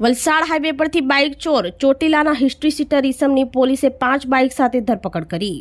Valsad highway પરથી bike ચોર ચોટીલાના history seater ઈસમની પોલીસે પાંચ બાઇક સાથે ધરપકડ કરી.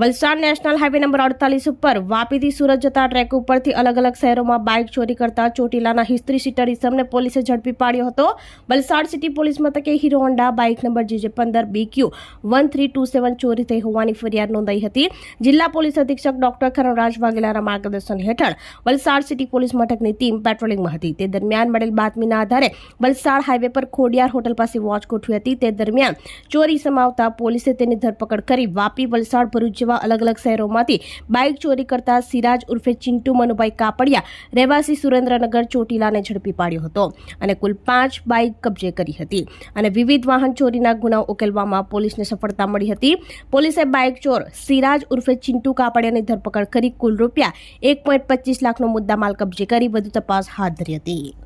વલસાડ નેશનલ હાઈવે નંબર અડતાલીસ ઉપર વાપીથી સુરત જતા ટ્રેક ઉપરથી અલગ અલગ શહેરોમાં બાઇક ચોરી કરતા ચોટીલાના હિસ્ત્રી સીટર ઈસમને પોલીસે ઝડપી પાડ્યો હતો. વલસાડ સિટી પોલીસ મથકે Hero Honda bike number GJ પંદર BQ one three two seven ચોરી થઈ હોવાની ફરિયાદ નોંધાઈ હતી. જિલ્લા પોલીસ અધિક્ષક ડોક્ટર ખરણરાજ વાઘેલાના માર્ગદર્શન હેઠળ વલસાડ સિટી પોલીસ મથકની ટીમ પેટ્રોલિંગમાં હતી. તે દરમિયાન મળેલ બાતમીના આધારે વલસાડ હાઈવે પર ખોડિયાર હોટલ પાસે વોચ ગોઠવી હતી. તે દરમિયાન ચોરી સમાવતા પોલીસે તેની ધરપકડ કરી વાપી વલસાડ ભરૂચ જેવા અલગ અલગ શહેરોમાંથી બાઇક ચોરી કરતા સિરાજ ઉર્ફે ચિંટુ મનુભાઈ કાપડિયા રહેવાસી સુરેન્દ્રનગર ચોટીલાને ઝડપી પાડ્યો હતો અને કુલ પાંચ બાઇક કબજે કરી હતી અને વિવિધ વાહન ચોરીના ગુનાઓ ઉકેલવામાં પોલીસને સફળતા મળી હતી. પોલીસે બાઇક ચોર સિરાજ ઉર્ફે ચિંટુ કાપડિયાની ધરપકડ કરી કુલ રૂપિયા એક પોઈન્ટ પચીસ લાખનો મુદ્દામાલ કબજે કરી વધુ તપાસ હાથ ધરી હતી.